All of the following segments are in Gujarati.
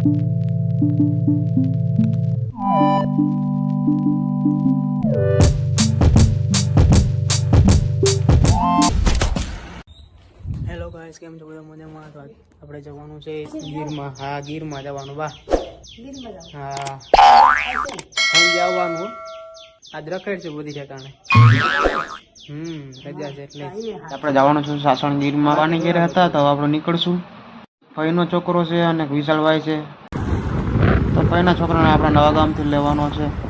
હેલો ગાઈસ કેમ છો બધા? મજામાં? તો આપણે જવાનું છે ગીરમાં. હા ગીરમાં જવાનું. બા હા. જવાનું આજ રખડ છે બધી ઠેકાણે. હમ રજા છે એટલે. આપણે જવાનું છું સાસણ ગીરમાં. પાણી ઘેર હતા તો આપણે નીકળશું. ભાઈનો છોકરો છે અને વિશાળભાઈ છે. તો ભાઈના છોકરાને આપણે નવા ગામથી લેવાનો છે.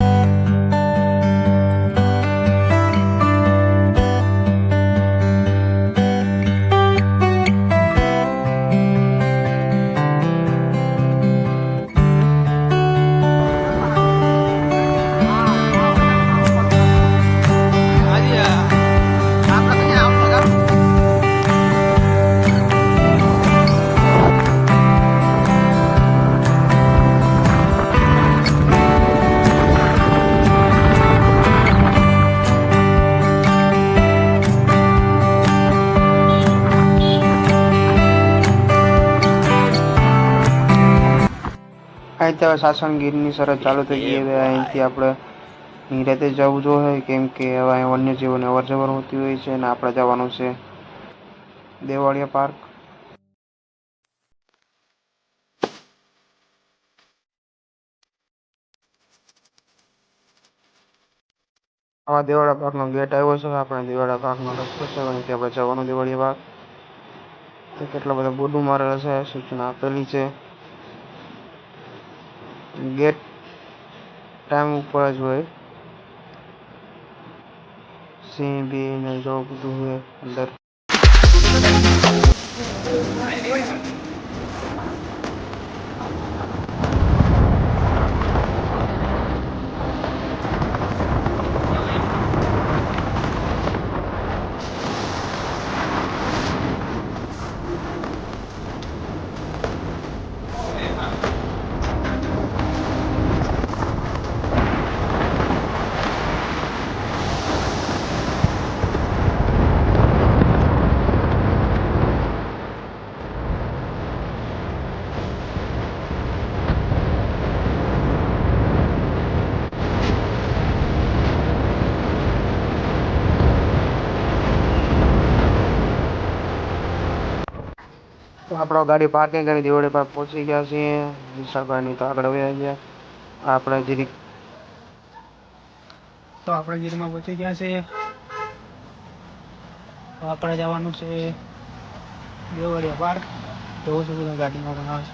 અહીંથી હવે સાસણ ગીરની શરત ચાલુ થઈ ગઈ હવે અહીંથી આપણે નિરાતે જવું જોઈએ કેમ કે હવે વન્યજીવોને અવર જવર હોતી હોય છે અને આપણે જવાનું છે દેવાળિયા પાર્ક. આવા દેવાળા પાર્કનો ગેટ આવ્યો છે. આપણે દેવાળા પાર્કનો રસ્તો છે અહીંથી આપણે જવાનું દેવાળિયા પાર્ક. કેટલા બધા બોર્ડો મારેલા છે, સૂચના આપેલી છે. ગેટ ટાઈમ ઉપર જ હોય. સિંહ બી ને જો બધું હોય અંદર તો આપણો ગાડી પાર્કિંગ કરી દેવડે પર પહોંચી ગયા છીએ. વિશાળભાઈની તો આગળ વયા ગયા. આપણે જીરી તો આપણે ગીરમાં પહોંચી ગયા છીએ. આપણે જવાનું છે દેવળિયા પાર્ક જોઉં છું બધા ગાડીમાં આવે છે.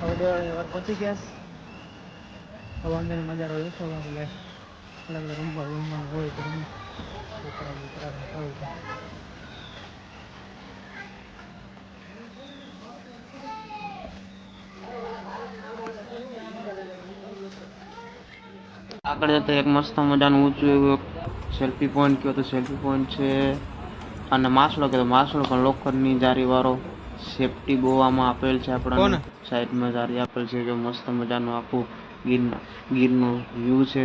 હવે દેવળિયા પાર્ક પહોંચી ગયા છે. હવે અંદર નજારો જોશો એટલે અલગ રૂમમાં રૂમમાં હોય તો રૂમ છોકરા બોકરા રહેતા હોય તો આગળ જતા એક મસ્ત મજાનું ઊંચું એવું સેલ્ફી પોઈન્ટ કયો તો સેલ્ફી પોઈન્ટ છે. અને માછલો કહેતો તો માસડો પણ લોખંડની જારી વાળો સેફટી ગોવામાં આપેલ છે આપણને. સાઈડમાં જારી આપેલ છે. કે મસ્ત મજાનું આખું ગીર ગીરનું વ્યૂ છે.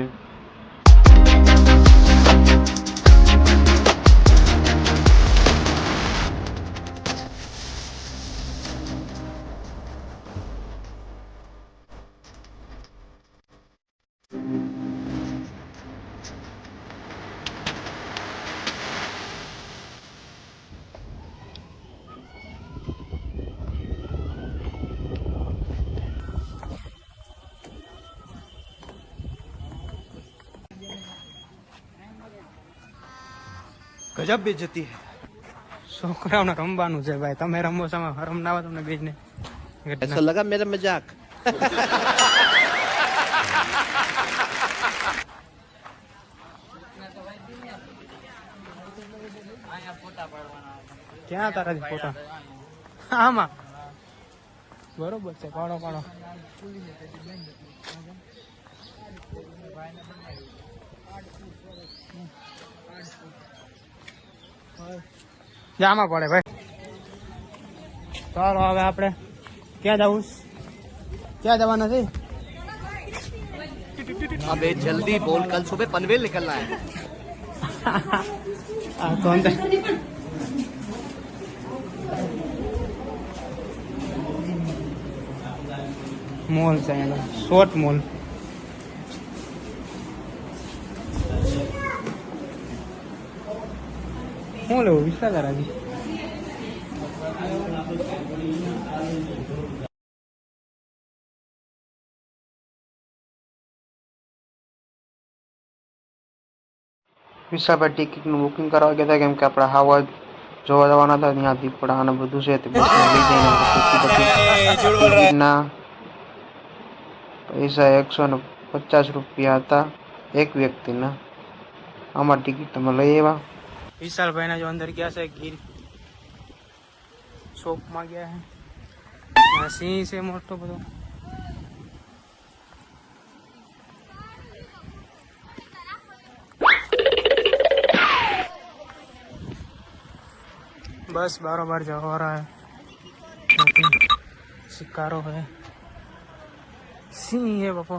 गजब बेइज्जती है છોકરાઓને રમવાનું છે ભાઈ તમે રમો છો હરમ ના આવે તમને બીજને ऐसा लगा मेरा मजाक ક્યાં તારાથી ફોટા આમાં બરોબર છે પાડો પાડો જામાં પડે ભાઈ ચાલો હવે આપણે ક્યાં જવું છે? ક્યાં જવાના છે अबे जल्दी बोल कल सुबह पनवेल निकलना है આ તો અંદર મોલ છે અહીંયા શોર્ટ મોલ શું લેવું વિસ્તાર કરાવી વિશાભાઈ ટિકિટનું બુકિંગ કરવા ગયા હતા કેમ કે આપણે હાવા જોવા જવાના હતા ત્યાં દીપડા અને બધું છે તે બસમાં લઈ જઈને ટિકિટના પૈસા એકસો ને પચાસ રૂપિયા હતા એક વ્યક્તિના આમાં ટિકિટ તમે લઈ આવ્યા વિશાલભાઈના જો અંદર ગયા છે ગીર શોપમાં ગયા છે આ સિંહ છે મોટો બધો बस बारो बार जा हो रहा है लेकिन शिकारो है सिंह है बापो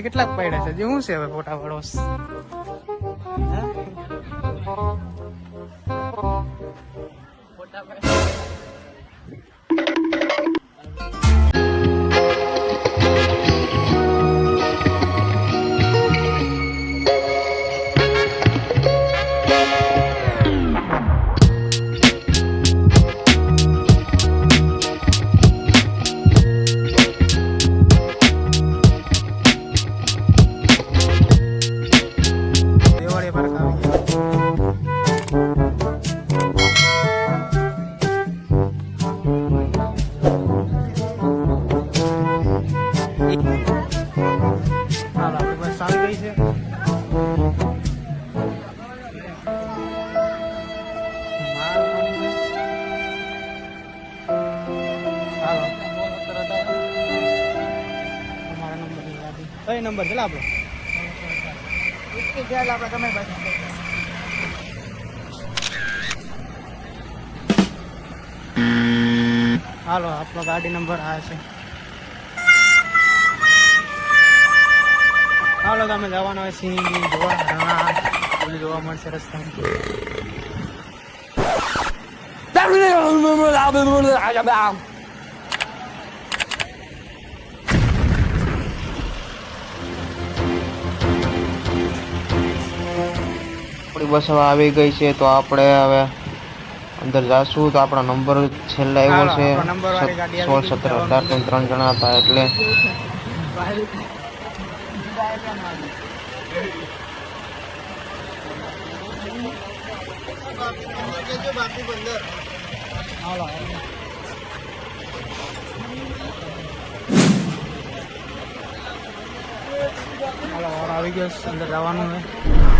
આજે કેટલાક પડ્યા છે? જે શું છે હવે ફોટા વાળો દિવાળી હાલો, આપણો ગાડી નંબર આ છે. હાલો તમે જવાનો હોય સિંહ જોવા રણા. બધું જોવા મળશે રસ્તા બસ હવે આવી ગઈ છે, તો આપણે હવે અંદર જાશું તો આપણા નંબર છેલ્લા એવો છે સોળ. સત્તર અઢાર ત્રણ ત્રણ જણા હતા એટલે આવી ગયો અંદર જવાનું છે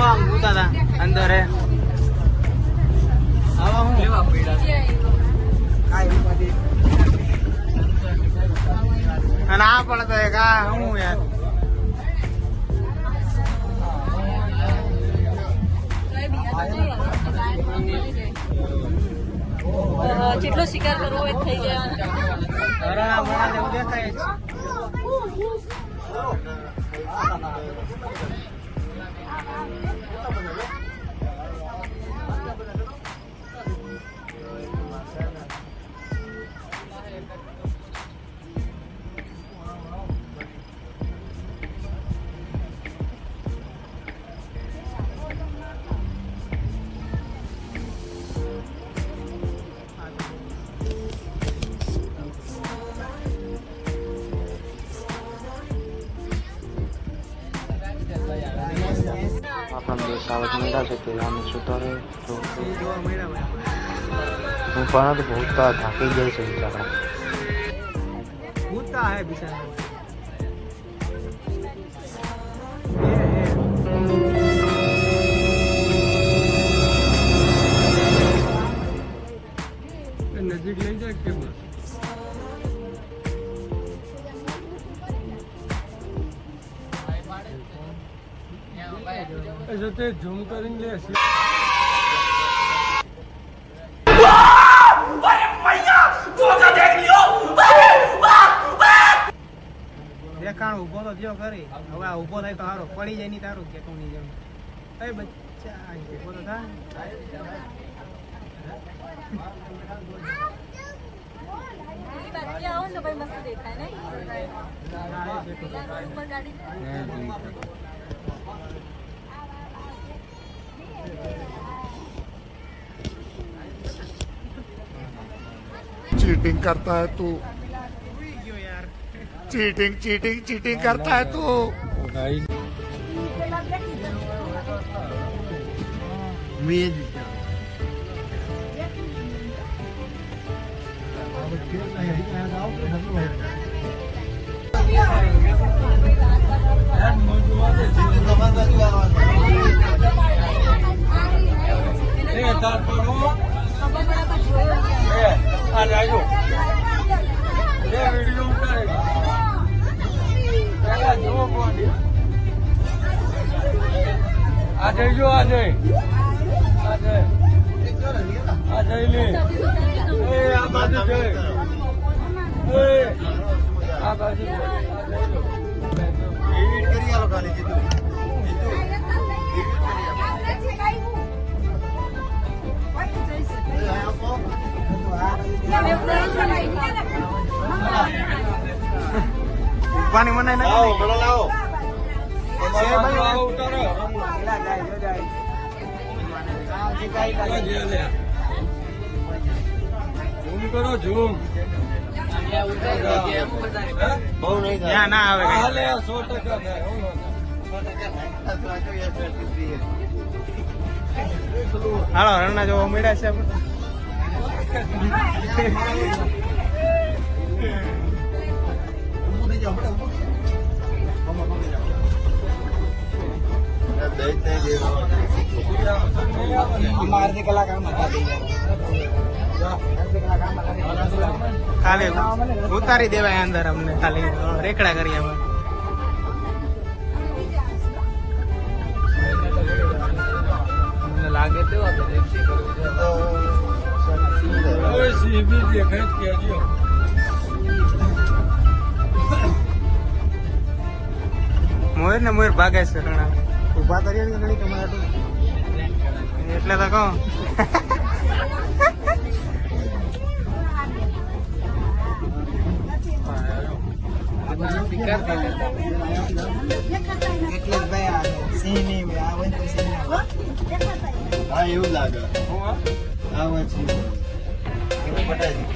આમ ઉતા હતા અંદર આવા હું લેવા અને આ પણ તો યાર જેટલો શિકાર કરવો હોય થઈ જાય. દેખાય すいません。મીડા છે રહે તો હું પણ તો ભૂતતા થાકી જાય છે બિચારા ભૂતતા હે બિચારા નજીક લઈ જાય કેમ જતે ઝૂમ કરીને લે દેખાણ ઊભો તો થયો ખરી. હવે આ ઊભો થાય તો સારો પડી જાય નહીં તારું કે તું નહીં જેમ એ બચ્ચા ઊભો તો થાય દેખાય ને ભાઈ મસ્ત દેખાય ને ઉપર ગાડી चीटिंग करता है तू આ લાગ્યો એ વીડિયો ઉતારે. પહેલા જોવો કોણ આ જઈજો આ જઈ આ જઈ આ જઈ લે પાણી મનાય ના ઝૂમ કરો ઝૂમ. ત્યાં ના આવે. સો ટકા હાલો રણના જોવા મળ્યા છે આપણે. અડધી ઉતારી દેવાય અંદર અમને ખાલી. રેકડા કરીએ અમે લાગે તેવા તો મોર ને મોર ભાગે છે ઘણા. ઊભા કરીએ ને ઘણી તમારે એટલે તો કહું. એટલે ભાઈ આ સિંહ નહીં આવે તો સિંહ હા એવું લાગે આવે છે. એવું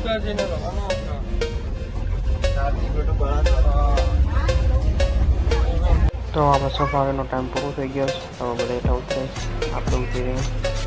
મળે તો આપણે સફારીનો ટાઈમ પૂરો થઈ ગયો છે. હવે બધા હેઠા ઉતરે આપણે ઉતરી